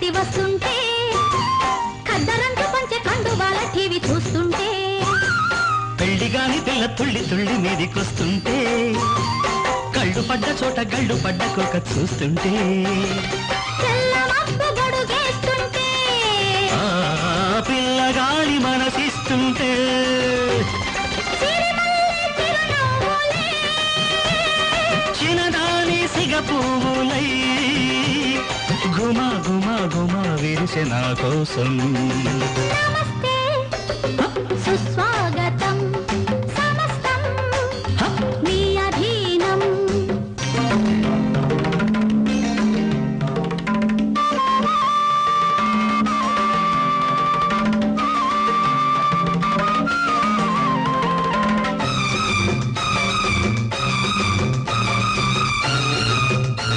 కట్టి వస్తుంటే కద్దరంత పంచ కండువాల టీవీ చూస్తుంటే పెళ్ళిగాని పిల్ల తుళ్ళి తుళ్ళి మీదికొస్తుంటే కళ్ళు పడ్డ చోట గళ్ళు పడ్డ కొక చూస్తుంటే. పిల్లగాడి మనసిస్తుంటే. చిన్నదాని సిగ పువ్వులై గుమా గుమ విరిసే నా కోసం.